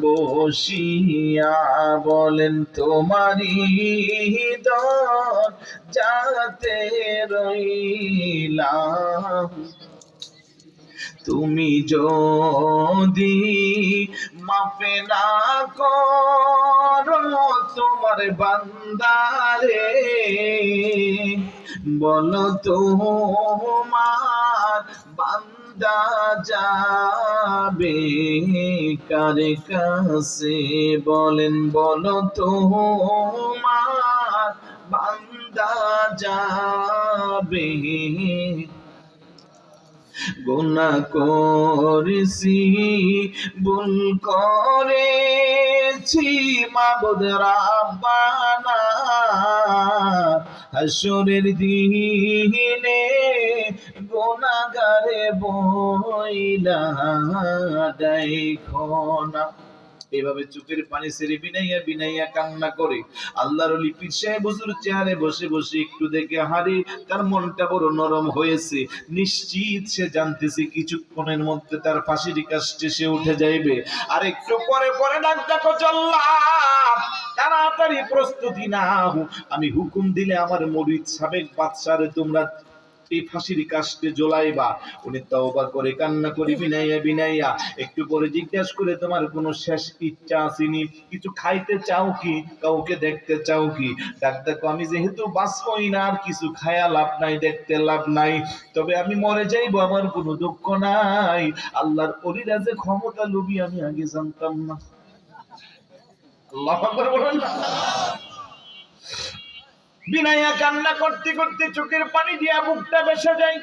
বসিয়া বলেন তোমারি দর যাতে রইলাম। তুমি যদি মাফে না করো, তোমার বান্দারে, বলো তোমার বান্দা যাবে কারে কাছে? বলেন বলো তোমার বান্দা যাবে। গুনা করেছি ভুল করেছি মাবুদ রাব্বানা। হাসরের দিনে গুনাগারে বইলা দেখো না এভাবে চোখের পানি সেরে বিনাইয়া বিনাইয়া কান্না করে। আল্লাহর অলি পীর সাহেব হুজুর চেয়ারে বসে বসে একটু দেখে হারি তার মনটা বড় নরম হয়েছে। নিশ্চিত সে জানতেছে কিছুক্ষণের মধ্যে তার ফাঁসির কাছে সে উঠে যাইবে। আর একটু পরে পরে ডাক ডাকো চললাম তাড়াতাড়ি প্রস্তুতি নাও। আমি হুকুম দিলে আমার মরিদ সাবেক বাদশারে তোমরা এই ফাঁসির উনি করে কান্না বিনাইয়া বিনাইয়া একটু পরে জিজ্ঞাসা করে, তোমার কোনো শেষ ইচ্ছা আসেনি? কিছু খাইতে চাও কি? কাউকে দেখতে চাও কি? আমি যেহেতু বাঁচবই না, আর কিছু খায়া লাভ নাই, দেখতে লাভ নাই। তবে আমি মরে যাইবো, আমার কোনো দুঃখ নাই। আল্লাহর অলিরা ক্ষমতা লুবি, আমি আগে জানতাম না আল্লাহ আকবার বলেন না বিনাইয়া কান্না করতে করতে চোখের পানি দিয়া বুকটা বেসে যায়।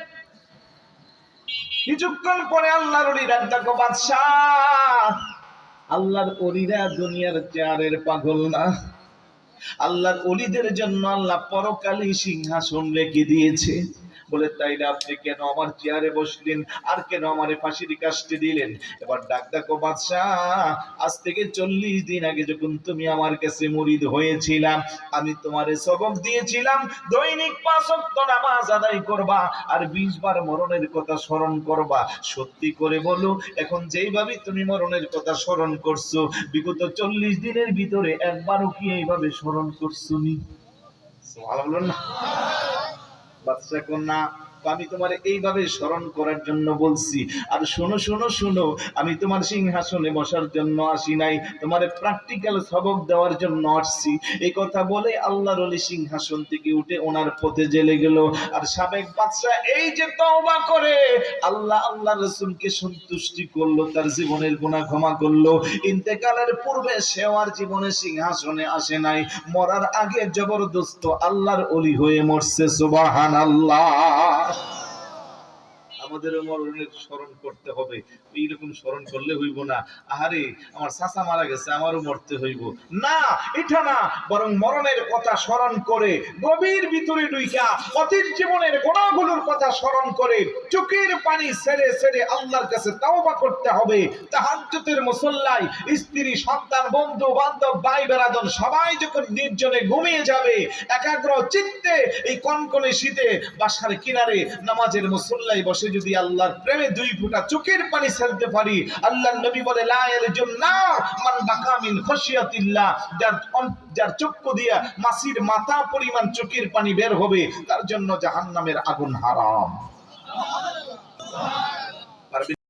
কিছুক্ষণ পরে আল্লাহর অরিরা দেখো, বাদশাহ! আল্লাহর অরিরা দুনিয়ার চেয়ারের পাগল না। আল্লাহর অলিদের জন্য আল্লাহ পরকালী সিংহাসন রেখে দিয়েছে। বলে তাই না আপনি কেন আমার চেয়ারে বসলেন? আর কেন আমার ফাঁসির কাজটি দিলেন? এবার ডাক ডাকো বাদশাহ, আজ থেকে চল্লিশ দিন আগে যখন তুমি আমার কাছে মুরিদ হয়েছিলাম আমি তোমারে সবক দিয়েছিলাম, দৈনিক পাঁচ নামাজ আদায় করবা আর বিশ বার মরণের কথা স্মরণ করবা। সত্যি করে বলো, এখন যেইভাবে তুমি মরণের কথা স্মরণ করছ, বিগত চল্লিশ দিনের ভিতরে একবারও কি এইভাবে স্মরণ করছুনি ভালো বলুন না। বাচ্চা কন্যা আমি তোমার এইভাবে স্মরণ করার জন্য বলছি। আর শোনো শোনো শোনো, আমি তোমার সিংহাসনে বসার জন্য আসি নাই। তোমার প্র্যাকটিক্যাল সবক দেওয়ার জন্য আসছি। এই কথা বলে আল্লাহর অলি সিংহাসন থেকে উঠে ওনার পথে জেলে গেল। আর সাবেক বাদশা এই যে তওবা করে, আল্লাহ আল্লাহ রসুলকে সন্তুষ্টি করল, তার জীবনের গুণা ক্ষমা করল। ইন্তেকালের পূর্বে সেও আর জীবনে সিংহাসনে আসে নাই। মরার আগে জবরদস্ত আল্লাহর অলি হয়ে মরছে সুবাহান আল্লাহ Bye. আমাদেরও মরণের স্মরণ করতে হবে। এইরকম স্মরণ করলে হইব না। আহারে, আমার চাচা মারা গেছে, আমারও মরতে হইব। না, এটা না, বরং মরণের কথা স্মরণ করে, গভীর ভিতরে ডুইকা অতীত জীবনের গোড়াগুলোর কথা স্মরণ করে, চোখের পানি ছেড়ে ছেড়ে আল্লাহর কাছে তাওবা করতে হবে। তাহাজ্জুদের মুসল্লায় স্ত্রী, সন্তান, বন্ধু, বান্ধব, ভাই, বেরাদন, সবাই যখন নির্জনে ঘুমিয়ে যাবে, একাগ্র চিত্তে এই কনকনে শীতে বাসার কিনারে নামাজের মুসল্লায় বসে যদি আল্লাহর প্রেমে দুই ফোঁটা চোখের পানি ফেলতে পারি আল্লাহ নবী বলে মান বাকামিন যার যার চক্ষু দিয়া মাসির মাথা পরিমাণ চোখের পানি বের হবে, তার জন্য জাহান্নামের আগুন হারাম।